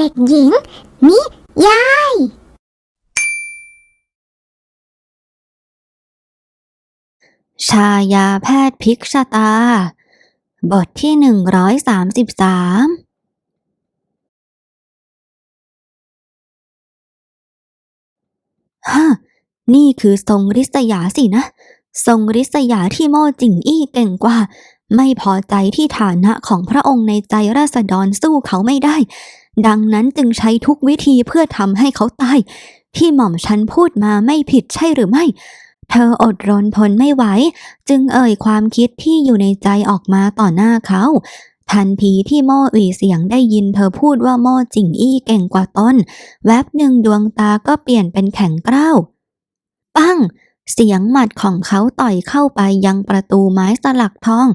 เด็กหญิง นิยาย ชายาแพทย์พิกชะตา บทที่หนึ่งร้อยสามสิบสามฮะนี่คือทรงริษยาสินะ ทรงริษยาที่โม่จิงอี้เก่งกว่า ไม่พอใจที่ฐานะของพระองค์ในใจราษฎรสู้เขาไม่ได้ ดังนั้นจึงใช้ทุกวิธีเพื่อทำให้เขาตาย ที่หม่อมฉันพูดมาไม่ผิดใช่หรือไม่ เธออดรนทนไม่ไหว จึงเอ่ยความคิดที่อยู่ในใจออกมาต่อหน้าเขา ทันทีที่โม่อีเสียงได้ยินเธอพูดว่าโม่จิงอี้เก่งกว่าตนแวบหนึ่งดวงตาก็เปลี่ยนเป็นแข็งกร้าวปั้งเสียงหมัดของเขาต่อยเข้าไปยังประตูไม้สลักทอง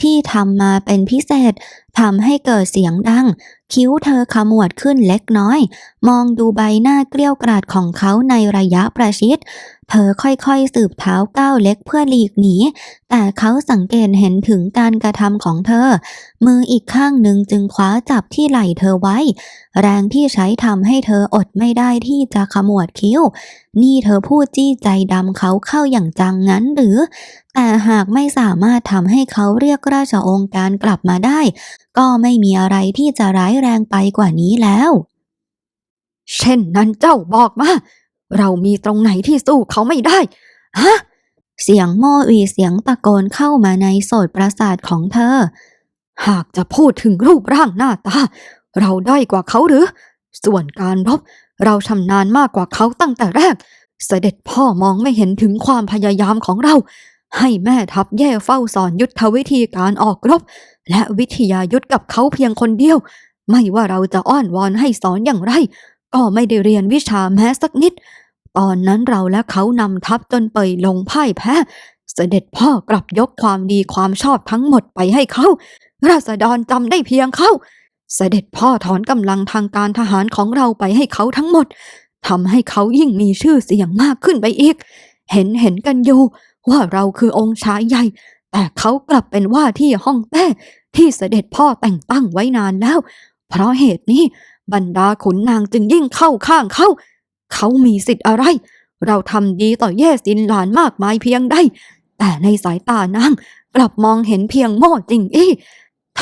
ที่ทำมาเป็นพิเศษ ทำให้เกิดเสียงดัง คิ้วเธอขมวดขึ้นเล็กน้อย มองดูใบหน้าเกลี้ยวกราดของเขาในระยะประชิด เธอค่อยๆสืบเท้าก้าวเล็กเพื่อหลีกหนี แต่เขาสังเกตเห็นถึงการกระทำของเธอ มืออีกข้างหนึ่งจึงคว้าจับที่ไหล่เธอไว้ แรงที่ใช้ทำให้เธออดไม่ได้ที่จะขมวดคิ้ว นี่เธอพูดจี้ใจดำเขาเข้าอย่างจังงั้นหรือ แต่หากไม่สามารถทำให้เขาเรียกราชองค์การกลับมาได้ก็ไม่มีอะไรที่จะร้ายแรงไปกว่านี้แล้ว เช่นนั้นเจ้าบอกมา เรามีตรงไหนที่สู้เขาไม่ได้ ฮะ เสียงโมอีเสียงตะโกนเข้ามาในโสดประสาทของเธอ หากจะพูดถึงรูปร่างหน้าตา เราด้อยกว่าเขาหรือ ส่วนการรบ เราชำนาญมากกว่าเขาตั้งแต่แรก เสด็จพ่อมองไม่เห็นถึงความพยายามของเรา ให้แม่ทัพแย่เฝ้าสอนยุทธวิธีการออกรบ และวิทยายุทธกับเขาเพียงคนเดียว ไม่ว่าเราจะอ้อนวอนให้สอนอย่างไร ก็ไม่ได้เรียนวิชาแม้สักนิด ตอนนั้นเราและเขานำทัพจนเปยลงพ่ายแพ้ เสด็จพ่อกลับยกความดีความชอบทั้งหมดไปให้เขา ราษฎรจำได้เพียงเขา เสด็จพ่อถอนกำลังทางการทหารของเราไปให้เขาทั้งหมดทำให้เขายิ่งมีชื่อเสียงมากขึ้นไปอีก เห็นเห็นกันอยู่ ว่าเราคือองค์ชายใหญ่ แต่เขากลับเป็นว่าที่ห้องแต้ที่เสด็จพ่อแต่งตั้งไว้นานแล้ว เพราะเหตุนี้บรรดาขุนนางจึงยิ่งเข้าข้างเขาเขามีสิทธิ์อะไร เราทำดีต่อแย่สินหลานมากมายเพียงใดแต่ในสายตานางกลับมองเห็นเพียงโม่จริงอี้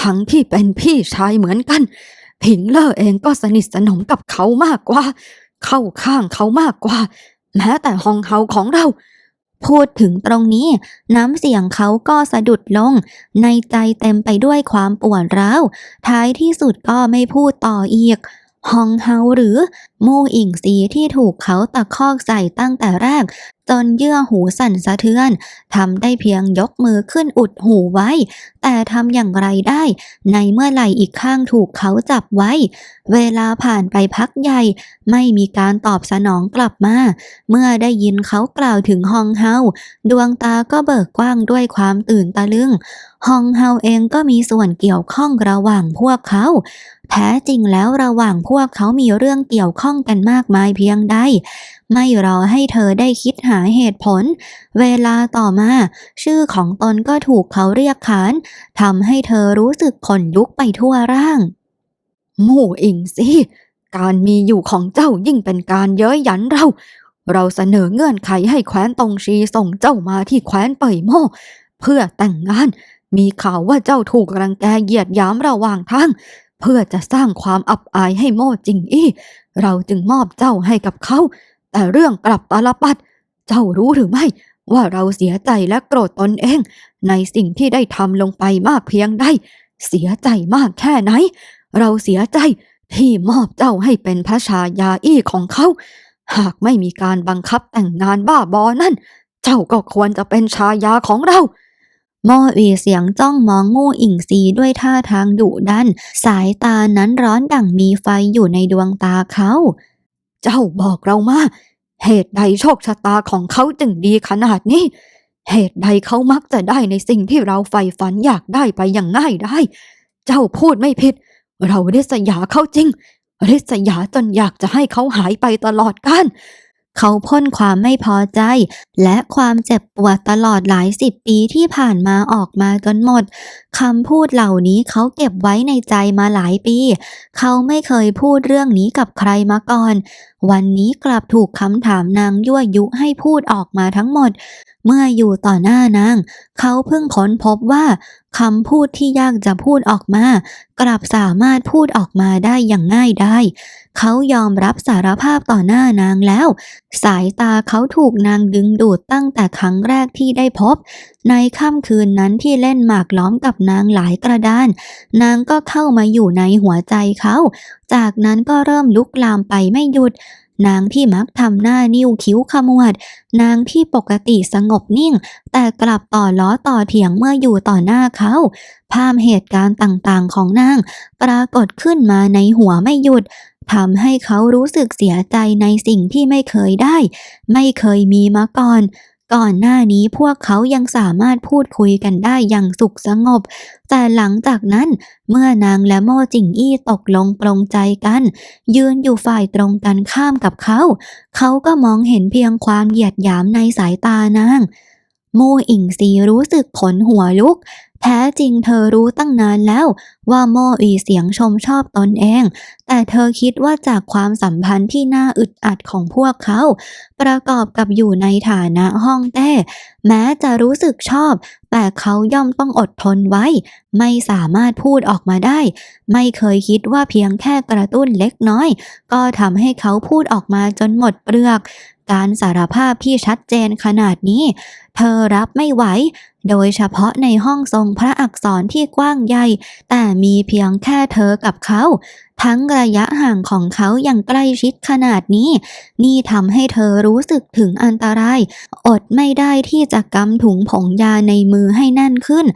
ทั้งที่เป็นพี่ชายเหมือนกันผิงเลอเองก็สนิทสนมกับเขามากกว่า เข้าข้างเขามากกว่า แม้แต่ฮองเฮาของเรา พูดถึงตรงนี้ น้ำเสียงเขาก็สะดุดลง ในใจเต็มไปด้วยความปวดร้าว ท้ายที่สุดก็ไม่พูดต่ออีก ฮองเฮาหรือมู่อิงซีที่ถูกเขาตะคอกใส่ตั้งแต่แรก จนเยื่อหูสั่นสะเทือนทำได้เพียงยกมือขึ้นอุดหูไว้ แต่ทำอย่างไรได้ ในเมื่อไหร่อีกข้างถูกเขาจับไว้ เวลาผ่านไปพักใหญ่ ไม่มีการตอบสนองกลับมา เมื่อได้ยินเขากล่าวถึงฮองเฮาดวงตาก็เบิกกว้างด้วยความตื่นตะลึง ฮองเฮาเองก็มีส่วนเกี่ยวข้องระหว่างพวกเขา แท้จริงแล้วระหว่างพวกเขามีเรื่องเกี่ยวข้องกันมากมายเพียงใด ไม่รอให้เธอได้คิดหาเหตุผล เวลาต่อมา ชื่อของตนก็ถูกเขาเรียกขานทำให้เธอรู้สึกขนลุกไปทั่วร่าง หมู่อิงสิการมีอยู่ของเจ้ายิ่งเป็นการเย้ยหยันเรา เราเสนอเงื่อนไขให้แคว้นตงชีส่งเจ้ามาที่แคว้นเป่ยโม่เพื่อแต่งงาน มีข่าวว่าเจ้าถูกรังแกเหยียดยามระหว่างทางเพื่อจะสร้างความอับอายให้โม่จิงอี้ เราจึงมอบเจ้าให้กับเขา แต่เรื่องกลับตาลปัด เจ้ารู้หรือไม่ ว่าเราเสียใจและโกรธตนเอง ในสิ่งที่ได้ทำลงไปมากเพียงใด เสียใจมากแค่ไหน เราเสียใจที่มอบเจ้าให้เป็นพระชายาอี้ของเขา หากไม่มีการบังคับแต่งงานบ้าบอนั่น เจ้าก็ควรจะเป็นชายาของเรา โมอีเสียงจ้องมองมู่อิงซีด้วยท่าทางดุดัน สายตานั้นร้อนดั่งมีไฟอยู่ในดวงตาเขา เจ้าบอกเรามาเหตุใดโชคชะตาของเขาจึงดีขนาดนี้ เหตุใดเขามักจะได้ในสิ่งที่เราใฝ่ฝันอยากได้ไปอย่างง่ายได้ เจ้าพูดไม่ผิด เราริษยาเขาจริงริษยาจนอยากจะให้เขาหายไปตลอดกาล เขาพ่นความไม่พอใจ และความเจ็บปวดตลอดหลายสิบปีที่ผ่านมาออกมาจนหมดคำพูดเหล่านี้เขาเก็บไว้ในใจมาหลายปี เขาไม่เคยพูดเรื่องนี้กับใครมาก่อน วันนี้กลับถูกคำถามนางยั่วยุให้พูดออกมาทั้งหมด เมื่ออยู่ต่อหน้านาง เขาเพิ่งค้นพบว่าคำพูดที่ยากจะพูดออกมา กลับสามารถพูดออกมาได้อย่างง่ายได้ เขายอมรับสารภาพต่อหน้านางแล้ว สายตาเขาถูกนางดึงดูดตั้งแต่ครั้งแรกที่ได้พบ ในค่ำคืนนั้นที่เล่นหมากล้อมกับนางหลายกระดาน นางก็เข้ามาอยู่ในหัวใจเขา จากนั้นก็เริ่มลุกลามไปไม่หยุดนางที่มักทำหน้านิ้วคิ้วขมวด นางที่ปกติสงบนิ่ง แต่กลับต่อล้อต่อเถียงเมื่ออยู่ต่อหน้าเขา ภาพเหตุการณ์ต่างๆของนาง ปรากฏขึ้นมาในหัวไม่หยุด ทำให้เขารู้สึกเสียใจในสิ่งที่ไม่เคยได้ ไม่เคยมีมาก่อน ก่อนหน้านี้พวกเขายังสามารถพูดคุยกันได้อย่างสุขสงบ แต่หลังจากนั้นเมื่อนางและโมจิงอี้ตกลงปรงใจกัน ยืนอยู่ฝ่ายตรงกันข้ามกับเขา เขาก็มองเห็นเพียงความเหยียดหยามในสายตานางโมอิงซีรู้สึกขนหัวลุก แท้จริงเธอรู้ตั้งนานแล้วว่าโมอีเสียงชมชอบตนเอง แต่เธอคิดว่าจากความสัมพันธ์ที่น่าอึดอัดของพวกเขา ประกอบกับอยู่ในฐานะห้องเต้ แม้จะรู้สึกชอบ แต่เขาย่อมต้องอดทนไว้ ไม่สามารถพูดออกมาได้ ไม่เคยคิดว่าเพียงแค่กระตุ้นเล็กน้อย ก็ทำให้เขาพูดออกมาจนหมดเปลือกการสารภาพที่ชัดเจนขนาดนี้ เธอรับไม่ไหว โดยเฉพาะในห้องทรงพระอักษรที่กว้างใหญ่ แต่มีเพียงแค่เธอกับเขา ทั้งระยะห่างของเขาอย่างใกล้ชิดขนาดนี้ นี่ทำให้เธอรู้สึกถึงอันตราย อดไม่ได้ที่จะกำถุงผงยาในมือให้แน่นขึ้น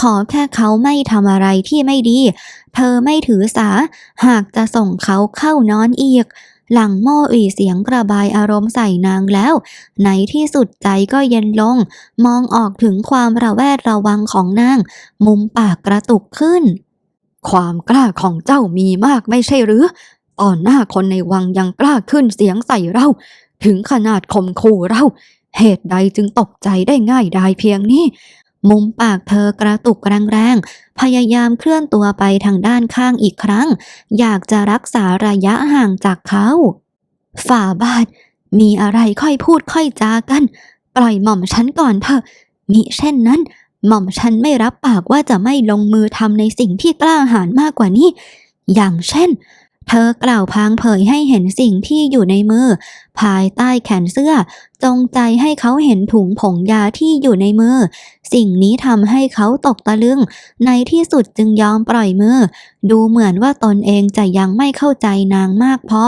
ขอแค่เขาไม่ทำอะไรที่ไม่ดี เธอไม่ถือสา หากจะส่งเขาเข้านอนอีก หลังโม่อีเสียงกระบายอารมณ์ใส่นางแล้ว ในที่สุดใจก็เย็นลง มองออกถึงความระแวดระวังของนาง มุมปากกระตุกขึ้น ความกล้าของเจ้ามีมากไม่ใช่หรือ ตอนหน้าคนในวังยังกล้าขึ้นเสียงใส่เรา ถึงขนาดข่มขู่เรา เหตุใดจึงตกใจได้ง่ายดายเพียงนี้ มุมปากเธอกระตุกแรงๆ พยายามเคลื่อนตัวไปทางด้านข้างอีกครั้ง อยากจะรักษาระยะห่างจากเขา ฝ่าบาท มีอะไรค่อยพูดค่อยจากัน ปล่อยหม่อมฉันก่อนเถอะ มิเช่นนั้น หม่อมฉันไม่รับปากว่าจะไม่ลงมือทำในสิ่งที่กล้าหาญมากกว่านี้ อย่างเช่น เธอกล่าวพางเผยให้เห็นสิ่งที่อยู่ในมือ ภายใต้แขนเสื้อ จงใจให้เขาเห็นถุงผงยาที่อยู่ในมือ สิ่งนี้ทำให้เขาตกตะลึง ในที่สุดจึงยอมปล่อยมือ ดูเหมือนว่าตนเองจะยังไม่เข้าใจนางมากพอ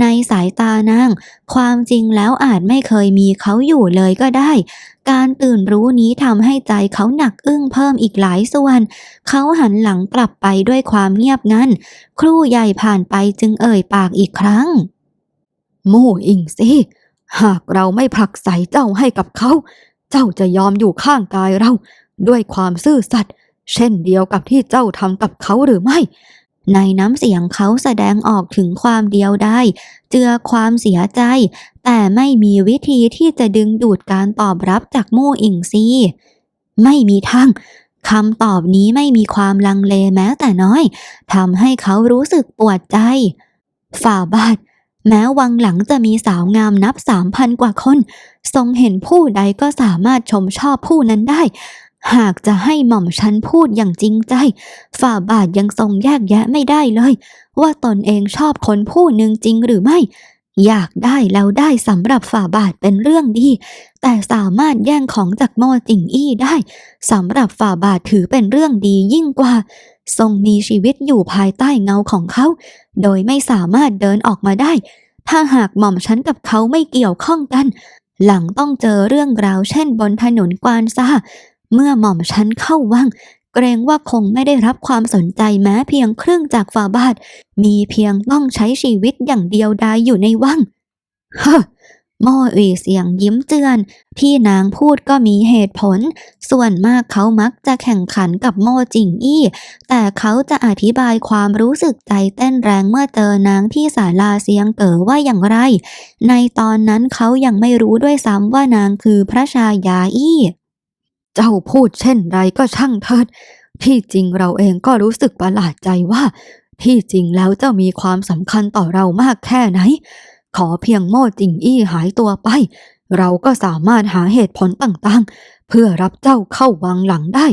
ในสายตานาง ความจริงแล้วอาจไม่เคยมีเขาอยู่เลยก็ได้ การตื่นรู้นี้ทำให้ใจเขาหนักอึ้งเพิ่มอีกหลายส่วน เขาหันหลังกลับไปด้วยความเงียบงันครู่ใหญ่ผ่านไปจึงเอ่ยปากอีกครั้ง โม่อิงสิหากเราไม่ผลักใสเจ้าให้กับเขา เจ้าจะยอมอยู่ข้างกายเรา ด้วยความซื่อสัตย์เช่นเดียวกับที่เจ้าทำกับเขาหรือไม่ ในน้ำเสียงเขาแสดงออกถึงความเดียวดายเจือความเสียใจ แต่ไม่มีวิธีที่จะดึงดูดการตอบรับจากโม่อิงซีไม่มีทางคำตอบนี้ไม่มีความลังเลแม้แต่น้อยทำให้เขารู้สึกปวดใจ ฝ่าบาท แม้วังหลังจะมีสาวงามนับสามพันกว่าคน ทรงเห็นผู้ใดก็สามารถชมชอบผู้นั้นได้ หากจะให้หม่อมฉันพูดอย่างจริงใจ ฝ่าบาทยังทรงแยกแยะไม่ได้เลย ว่าตนเองชอบคนผู้หนึ่งจริงหรือไม่ อยากได้แล้วได้สำหรับฝ่าบาทเป็นเรื่องดี แต่สามารถแย่งของจากโมจิงอี้ได้สำหรับฝ่าบาทถือเป็นเรื่องดียิ่งกว่า ทรงมีชีวิตอยู่ภายใต้เงาของเขา โดยไม่สามารถเดินออกมาได้ ถ้าหากหม่อมฉันกับเขาไม่เกี่ยวข้องกัน หลังต้องเจอเรื่องราวเช่นบนถนนกวานซา เมื่อหม่อมฉันเข้าวังเกรงว่าคงไม่ได้รับความสนใจแม้เพียงครึ่งจากฝ่าบาท มีเพียงต้องใช้ชีวิตอย่างเดียวดายอยู่ในวังฮ้อโม่อีเสียงยิ้มเจือน ที่นางพูดก็มีเหตุผล ส่วนมากเขามักจะแข่งขันกับโม่จิงอี้ แต่เขาจะอธิบายความรู้สึกใจเต้นแรงเมื่อเจอนางที่ศาลาเสียงเก๋อว่าอย่างไร ในตอนนั้นเขายังไม่รู้ด้วยซ้ำว่านางคือพระชายาอี้ เจ้าพูดเช่นไรก็ช่างเถิด ที่จริงเราเองก็รู้สึกประหลาดใจว่า ที่จริงแล้วเจ้ามีความสำคัญต่อเรามากแค่ไหน ขอเพียงโม่จิงอี้หายตัวไป เราก็สามารถหาเหตุผลต่างๆ เพื่อรับเจ้าเข้าวังหลังได้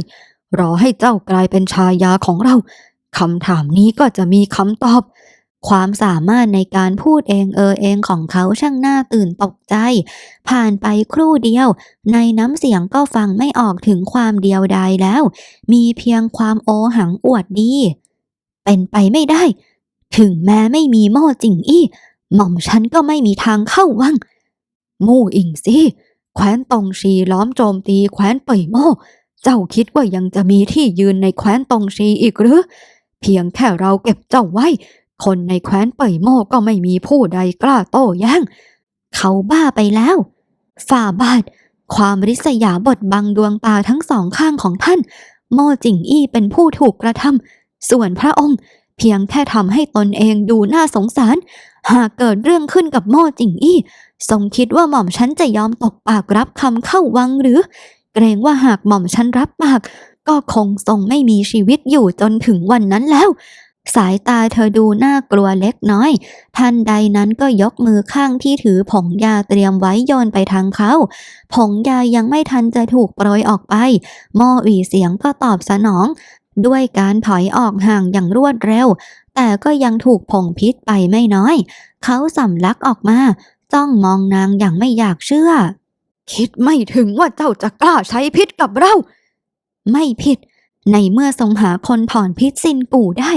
รอให้เจ้ากลายเป็นชายาของเราคำถามนี้ก็จะมีคำตอบ ความสามารถในการพูดเองเออเองของเขาช่างน่าตื่นตกใจ ผ่านไปครู่เดียว ในน้ำเสียงก็ฟังไม่ออกถึงความเดียวดายแล้ว มีเพียงความโอหังอวดดี เป็นไปไม่ได้ ถึงแม้ไม่มีโม่จิงอี้ หม่อมฉันก็ไม่มีทางเข้าวังมู่อิงซีแคว้นตงชีล้อมโจมตีแคว้นเป่ยโม่เจ้าคิดว่ายังจะมีที่ยืนในแคว้นตงชีอีกหรือ เพียงแค่เราเก็บเจ้าไว้ คนในแคว้นเป่ยโม่ก็ไม่มีผู้ใดกล้าโต้แย้ง เขาบ้าไปแล้ว ฝ่าบาท ความริษยาบทบังดวงตาทั้งสองข้างของท่าน โม่จิงอี้เป็นผู้ถูกกระทำส่วนพระองค์ เพียงแค่ทำให้ตนเองดูน่าสงสาร หากเกิดเรื่องขึ้นกับโม่จิงอี้ทรงคิดว่าหม่อมฉันจะยอมตกปากรับคำเข้าวังหรือ เกรงว่าหากหม่อมฉันรับปากก็คงทรงไม่มีชีวิตอยู่จนถึงวันนั้นแล้ว สายตาเธอดูน่ากลัวเล็กน้อยทันใดนั้นก็ยกมือข้างที่ถือผงยาเตรียมไว้โยนไปทางเขา ผงยายังไม่ทันจะถูกโปรยออกไป หม้ออีเสียงก็ตอบสนอง ด้วยการถอยออกห่างอย่างรวดเร็ว แต่ก็ยังถูกผงพิษไปไม่น้อย เขาสำลักออกมาจ้องมองนางอย่างไม่อยากเชื่อ คิดไม่ถึงว่าเจ้าจะกล้าใช้พิษกับเรา ไม่ผิด ในเมื่อทรงหาคนถอนพิษสินกูได้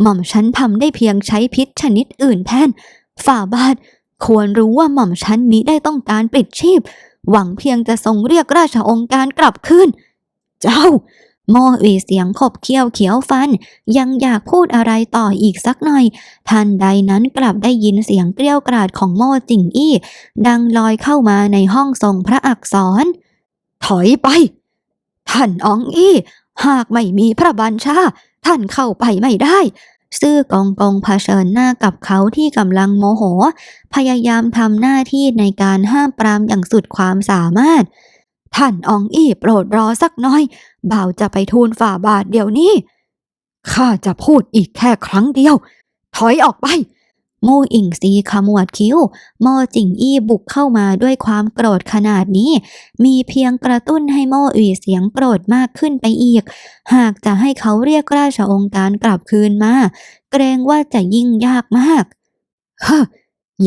หม่อมฉันทำได้เพียงใช้พิษชนิดอื่นแทน ฝ่าบาท ควรรู้ว่าหม่อมฉันมิได้ต้องการปลิดชีพ หวังเพียงจะทรงเรียกราชองค์การกลับคืน เจ้าโมอีเสียงขบเคี้ยวเขียวฟัน ยังอยากพูดอะไรต่ออีกสักหน่อย ทันใดนั้นกลับได้ยินเสียงเกลี้ยวกราดของโม่จิงอี้ ดังลอยเข้ามาในห้องทรงพระอักษร ถอยไป ท่านอองอี้ หากไม่มีพระบัญชา ท่านเข้าไปไม่ได้ ซื่อกองกองเผชิญหน้ากับเขาที่กำลังโมโห พยายามทำหน้าที่ในการห้ามปรามอย่างสุดความสามารถ ท่านอองอี้โปรดรอสักน้อย บ่าวจะไปทูลฝ่าบาทเดี๋ยวนี้ ข้าจะพูดอีกแค่ครั้งเดียว ถอยออกไป โมอิงซีขมวดคิ้วโมจิงอี้บุกเข้ามาด้วยความโกรธขนาดนี้ มีเพียงกระตุ้นให้โมอีเสียงโกรธมากขึ้นไปอีก หากจะให้เขาเรียกราชองค์การกลับคืนมา เกรงว่าจะยิ่งยากมากฮ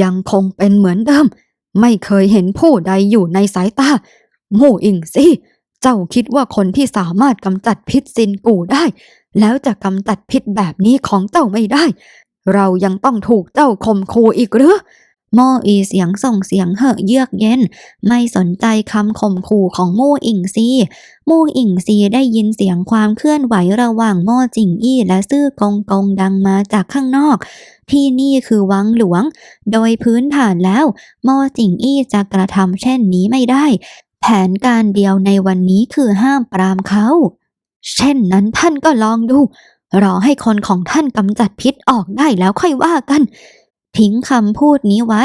ยังคงเป็นเหมือนเดิม ไม่เคยเห็นผู้ใดอยู่ในสายตาโมอิงซีเจ้าคิดว่าคนที่สามารถกำจัดพิษซินกูได้ แล้วจะกำจัดพิษแบบนี้ของเจ้าไม่ได้ เรายังต้องถูกเจ้าข่มขู่อีกหรือ โมอีเสียงส่งเสียงเหอะเยือกเย็น ไม่สนใจคำข่มขู่ของโมอิงซีโมอิงซีได้ยินเสียงความเคลื่อนไหวระหว่างโมจิงอี้และซื่อกงกงดังมาจากข้างนอก ที่นี่คือวังหลวง โดยพื้นฐานแล้ว โมจิงอี้จะกระทำเช่นนี้ไม่ได้ แผนการเดียวในวันนี้คือห้ามปรามเขา เช่นนั้นท่านก็ลองดู รอให้คนของท่านกำจัดพิษออกได้แล้วค่อยว่ากัน ทิ้งคำพูดนี้ไว้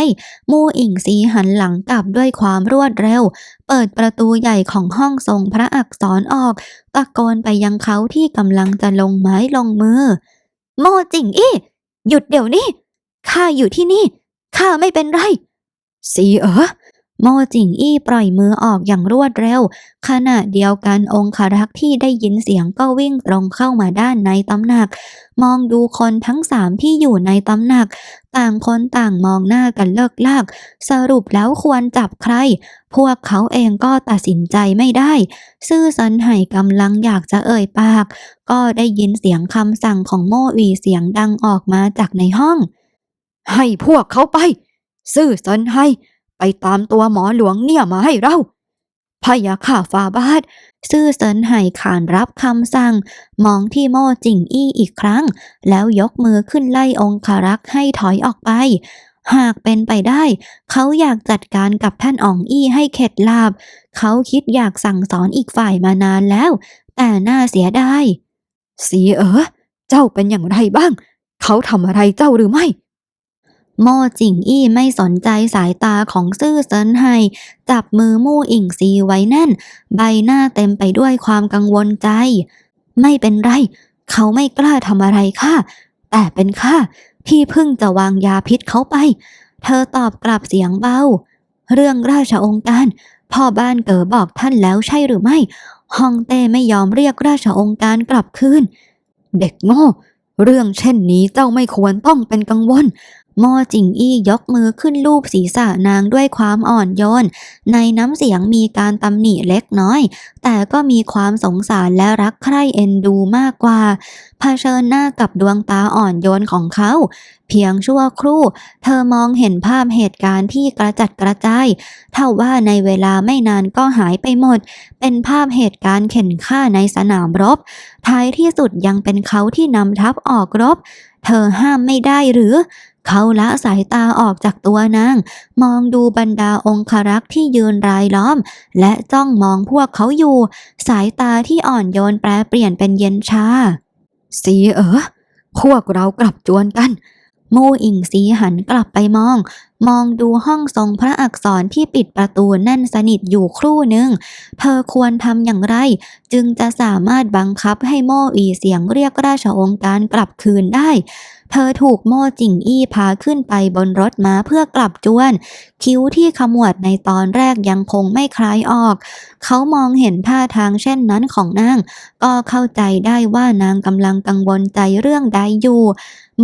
มูอิงซีหันหลังกลับด้วยความรวดเร็ว เปิดประตูใหญ่ของห้องทรงพระอักษรออกตะโกนไปยังเขาที่กำลังจะลงไม้ลงมือ โมจิงอี้หยุดเดี๋ยวนี้ข้าอยู่ที่นี่ข้าไม่เป็นไรสีเอ๋อ โมจิงอี้ปล่อยมือออกอย่างรวดเร็ว ขณะเดียวกันองคารักษ์ที่ได้ยินเสียงก็วิ่งตรงเข้ามาด้านในตำหนัก มองดูคนทั้งสามที่อยู่ในตำหนัก ต่างคนต่างมองหน้ากันเลิกลาก สรุปแล้วควรจับใคร พวกเขาเองก็ตัดสินใจไม่ได้ ซื่อสันไห่กำลังอยากจะเอ่ยปาก ก็ได้ยินเสียงคำสั่งของโมอีเสียงดังออกมาจากในห้อง ให้พวกเขาไป ซื่อสันไห่ ไปตามตัวหมอหลวงเนี่ยมาให้เราพยาข่าฟาบาทซื่อเซินไห่ขานรับคำสั่ง มองที่โม่จิงอี้อีกครั้ง แล้วยกมือขึ้นไล่องคารักษ์ให้ถอยออกไป หากเป็นไปได้ เขาอยากจัดการกับท่านอ่องอี้ให้เข็ดลาบ เขาคิดอยากสั่งสอนอีกฝ่ายมานานแล้ว แต่น่าเสียดายสีเอ๋อเจ้าเป็นอย่างไรบ้าง เขาทำอะไรเจ้าหรือไม่ โม่จิงอี้ไม่สนใจสายตาของซื่อเซินไฮจับมือมู่อิงซีไว้แน่น ใบหน้าเต็มไปด้วยความกังวลใจ ไม่เป็นไร เขาไม่กล้าทำอะไรข้าแต่เป็นข้าที่เพิ่งจะวางยาพิษเขาไป เธอตอบกลับเสียงเบา เรื่องราชองค์การ พ่อบ้านเก๋อบอกท่านแล้วใช่หรือไม่ฮองเต้ไม่ยอมเรียกราชองค์การกลับคืนเด็กโง่ เรื่องเช่นนี้เจ้าไม่ควรต้องเป็นกังวล มอจิงอี้ยกมือขึ้นลูบศีรษะนางด้วยความอ่อนโยน ในน้ำเสียงมีการตำหนิเล็กน้อย แต่ก็มีความสงสารและรักใคร่เอ็นดูมากกว่าเผชิญหน้ากับดวงตาอ่อนโยนของเขา เพียงชั่วครู่ เธอมองเห็นภาพเหตุการณ์ที่กระจัดกระจายเท่าว่าในเวลาไม่นานก็หายไปหมด เป็นภาพเหตุการณ์เข็นฆ่าในสนามรบ ท้ายที่สุดยังเป็นเขาที่นำทัพออกรบ เธอห้ามไม่ได้หรือ เขาละสายตาออกจากตัวนาง มองดูบรรดาองครักษ์ที่ยืนรายล้อม และจ้องมองพวกเขาอยู่ สายตาที่อ่อนโยนแปรเปลี่ยนเป็นเย็นชาสีเออพวกเรากลับจวนกันโมอิงสีหันกลับไปมอง มองดูห้องทรงพระอักษรที่ปิดประตูแน่นสนิทอยู่ครู่หนึ่ง เธอควรทำอย่างไร จึงจะสามารถบังคับให้โม่อีเสียงเรียกราชองค์การกลับคืนได้ เธอถูกโม่จิงอี้พาขึ้นไปบนรถม้าเพื่อกลับจวน คิ้วที่ขมวดในตอนแรกยังคงไม่คลายออก เขามองเห็นท่าทางเช่นนั้นของนาง ก็เข้าใจได้ว่านางกำลังกังวลใจเรื่องใดอยู่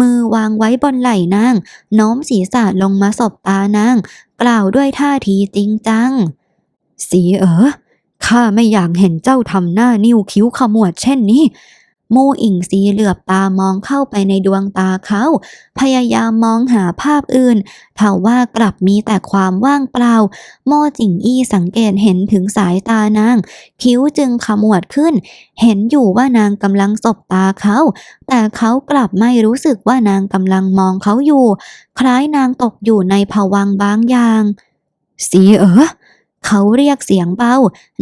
มือวางไว้บนไหล่นางโน้มศีรษะลงมาสบตานาง กล่าวด้วยท่าทีจริงจัง สีเอ๋อข้าไม่อยากเห็นเจ้าทำหน้านิ้วคิ้วขมวดเช่นนี้ มอิงสีเหลือบตามองเข้าไปในดวงตาเขา พยายามมองหาภาพอื่นทว่ากลับมีแต่ความว่างเปล่า โมจิงอี้สังเกตเห็นถึงสายตานาง คิ้วจึงขมวดขึ้น เห็นอยู่ว่านางกำลังสบตาเขา แต่เขากลับไม่รู้สึกว่านางกำลังมองเขาอยู่ คล้ายนางตกอยู่ในภวังบางอย่างสีเอ๋อเขาเรียกเสียงเบา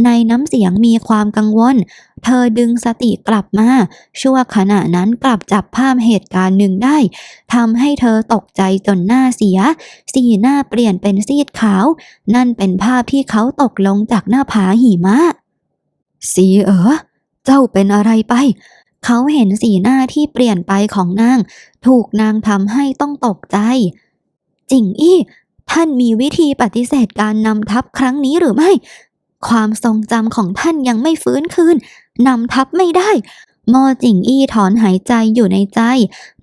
ในน้ำเสียงมีความกังวล เธอดึงสติกลับมา ชั่วขณะนั้นกลับจับภาพเหตุการณ์หนึ่งได้ทำให้เธอตกใจจนหน้าเสีย สีหน้าเปลี่ยนเป็นซีดขาว นั่นเป็นภาพที่เขาตกลงจากหน้าผาหิมะ สีเอ๋อเจ้าเป็นอะไรไป เขาเห็นสีหน้าที่เปลี่ยนไปของนาง ถูกนางทำให้ต้องตกใจจิงอี้ ท่านมีวิธีปฏิเสธการนำทัพครั้งนี้หรือไม่ ความทรงจำของท่านยังไม่ฟื้นคืน นำทัพไม่ได้มอจิงอี้ถอนหายใจอยู่ในใจ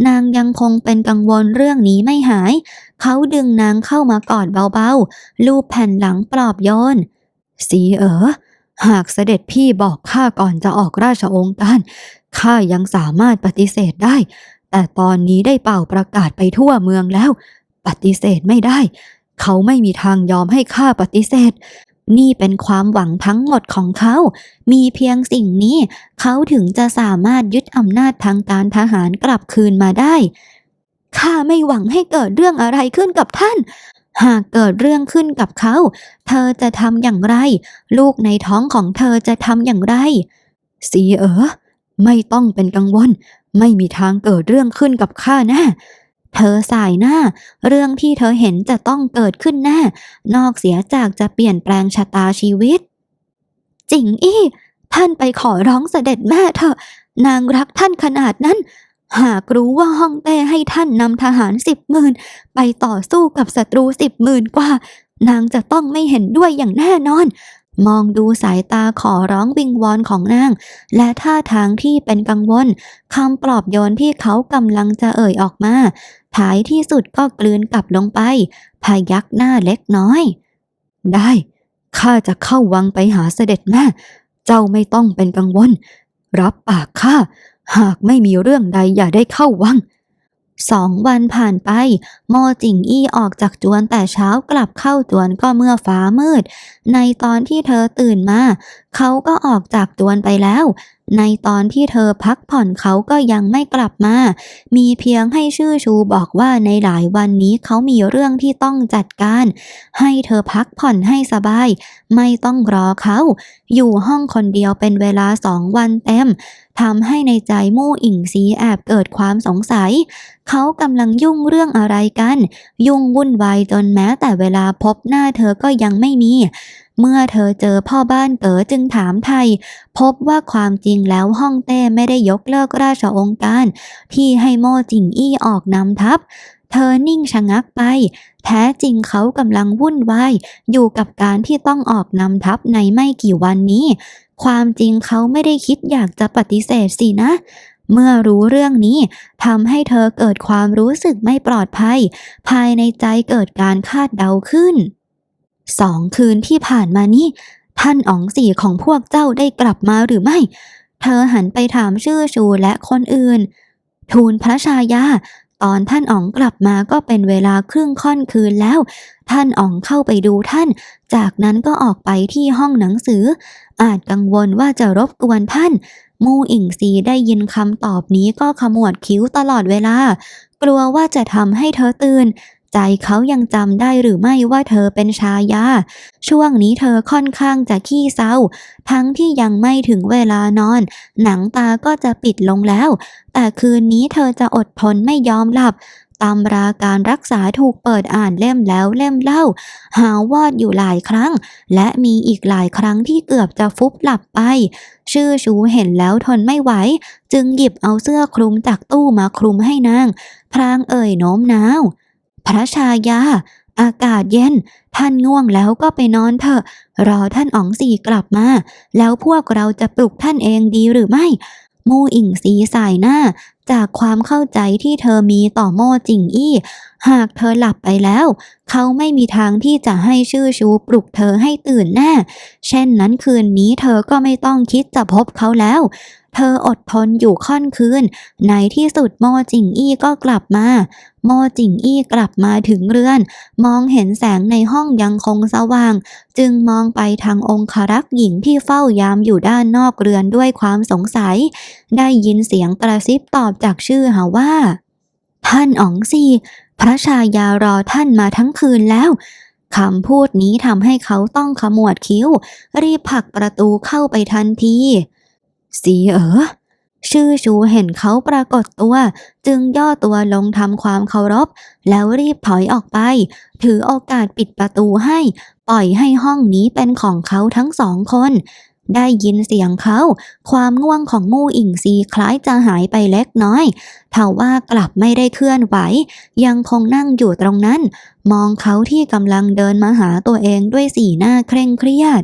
นางยังคงเป็นกังวลเรื่องนี้ไม่หาย เขาดึงนางเข้ามากอดเบาๆ ลูบแผ่นหลังปลอบโยน สีเอ๋อหากเสด็จพี่บอกข้าก่อนจะออกราชองค์การข้ายังสามารถปฏิเสธได้ แต่ตอนนี้ได้เป่าประกาศไปทั่วเมืองแล้ว ปฏิเสธไม่ได้ เขาไม่มีทางยอมให้ข้าปฏิเสธ นี่เป็นความหวังทั้งหมดของเขา มีเพียงสิ่งนี้ เขาถึงจะสามารถยึดอำนาจทางการทหารกลับคืนมาได้ ข้าไม่หวังให้เกิดเรื่องอะไรขึ้นกับท่าน หากเกิดเรื่องขึ้นกับเขา เธอจะทำอย่างไร ลูกในท้องของเธอจะทำอย่างไร สีเอ๋อไม่ต้องเป็นกังวล ไม่มีทางเกิดเรื่องขึ้นกับข้าแน่ เธอสายหน้า เรื่องที่เธอเห็นจะต้องเกิดขึ้นแน่ นอกเสียจากจะเปลี่ยนแปลงชะตาชีวิต จิงอี้ ท่านไปขอร้องเสด็จแม่เถอะ นางรักท่านขนาดนั้น หากรู้ว่าฮ่องเต้ให้ท่านนำทหารสิบหมื่นไปต่อสู้กับศัตรูสิบหมื่นกว่า นางจะต้องไม่เห็นด้วยอย่างแน่นอน มองดูสายตาขอร้องวิงวอนของนาง และท่าทางที่เป็นกังวลคำปลอบโยนที่เขากำลังจะเอ่ยออกมา ท้ายที่สุดก็กลืนกลับลงไป พยักหน้าเล็กน้อย ได้ข้าจะเข้าวังไปหาเสด็จแม่ เจ้าไม่ต้องเป็นกังวล รับปากข้า หากไม่มีเรื่องใดอย่าได้เข้าวัง สองวันผ่านไป โมจิงอี้ออกจากจวนแต่เช้ากลับเข้าจวนก็เมื่อฟ้ามืด ในตอนที่เธอตื่นมา เขาก็ออกจากดวนไปแล้ว ในตอนที่เธอพักผ่อนเขาก็ยังไม่กลับมา มีเพียงให้ชื่อชูบอกว่าในหลายวันนี้เขามีเรื่องที่ต้องจัดการ ให้เธอพักผ่อนให้สบาย ไม่ต้องรอเขา อยู่ห้องคนเดียวเป็นเวลาสองวันเต็มทำให้ในใจมู่อิงซีแอบเกิดความสงสัย เขากำลังยุ่งเรื่องอะไรกัน ยุ่งวุ่นวายจนแม้แต่เวลาพบหน้าเธอก็ยังไม่มี เมื่อเธอเจอพ่อบ้านเก๋อจึงถามไทย พบว่าความจริงแล้วฮ่องเต้ไม่ได้ยกเลิกราชองค์การ ที่ให้โม่จิงอี้ออกนำทัพ เธอนิ่งชะงักไป แท้จริงเขากำลังวุ่นวายอยู่กับการที่ต้องออกนำทัพในไม่กี่วันนี้ ความจริงเขาไม่ได้คิดอยากจะปฏิเสธสินะเมื่อรู้เรื่องนี้ทำให้เธอเกิดความรู้สึกไม่ปลอดภัย ภายในใจเกิดการคาดเดาขึ้น สองคืนที่ผ่านมานี้ ท่านอ๋องสี่ของพวกเจ้าได้กลับมาหรือไม่ เธอหันไปถามชื่อชูและคนอื่น ทูลพระชายา ตอนท่านอ๋องกลับมาก็เป็นเวลาครึ่งค่อนคืนแล้ว ท่านอ๋องเข้าไปดูท่าน จากนั้นก็ออกไปที่ห้องหนังสือ อาจกังวลว่าจะรบกวนท่าน มูอิงซีได้ยินคำตอบนี้ก็ขมวดคิ้วตลอดเวลา กลัวว่าจะทำให้เธอตื่น ใจเขายังจำได้หรือไม่ว่าเธอเป็นชายา ช่วงนี้เธอค่อนข้างจะขี้เศร้า ทั้งที่ยังไม่ถึงเวลานอน หนังตาก็จะปิดลงแล้ว แต่คืนนี้เธอจะอดทนไม่ยอมหลับตำราการรักษาถูกเปิดอ่านเล่มแล้วเล่มเล่า หาวอดอยู่หลายครั้ง และมีอีกหลายครั้งที่เกือบจะฟุบหลับไป ชื่อชูเห็นแล้วทนไม่ไหว จึงหยิบเอาเสื้อคลุมจากตู้มาคลุมให้นาง พรางเอ่ยโน้มน้าว พระชายา อากาศเย็น ท่านง่วงแล้วก็ไปนอนเถอะ รอท่านอ๋องสีกลับมา แล้วพวกเราจะปลุกท่านเองดีหรือไม่ มูอิงสีสายหน้า จากความเข้าใจที่เธอมีต่อโม่จิงอี้ หากเธอหลับไปแล้ว เขาไม่มีทางที่จะให้ชื่อชูปลุกเธอให้ตื่นแน่ เช่นนั้นคืนนี้เธอก็ไม่ต้องคิดจะพบเขาแล้ว เธออดทนอยู่ค่อนคืน ในที่สุดโมจิงอี้ก็กลับมา โมจิงอี้กลับมาถึงเรือน มองเห็นแสงในห้องยังคงสว่าง จึงมองไปทางองครักษ์หญิงที่เฝ้ายามอยู่ด้านนอกเรือนด้วยความสงสัย ได้ยินเสียงกระซิบตอบจากชื่อหาว่า ท่านอ๋องซีพระชายารอท่านมาทั้งคืนแล้วคำพูดนี้ทำให้เขาต้องขมวดคิ้ว รีบผลักประตูเข้าไปทันที สีเอ๋อชื่อชูเห็นเขาปรากฏตัว จึงย่อตัวลงทำความเคารพ แล้วรีบถอยออกไป ถือโอกาสปิดประตูให้ ปล่อยให้ห้องนี้เป็นของเขาทั้งสองคน ได้ยินเสียงเขา ความง่วงของมูอิงซีคล้ายจะหายไปเล็กน้อยทว่ากลับไม่ได้เคลื่อนไหว ยังคงนั่งอยู่ตรงนั้น มองเขาที่กำลังเดินมาหาตัวเองด้วยสีหน้าเคร่งเครียด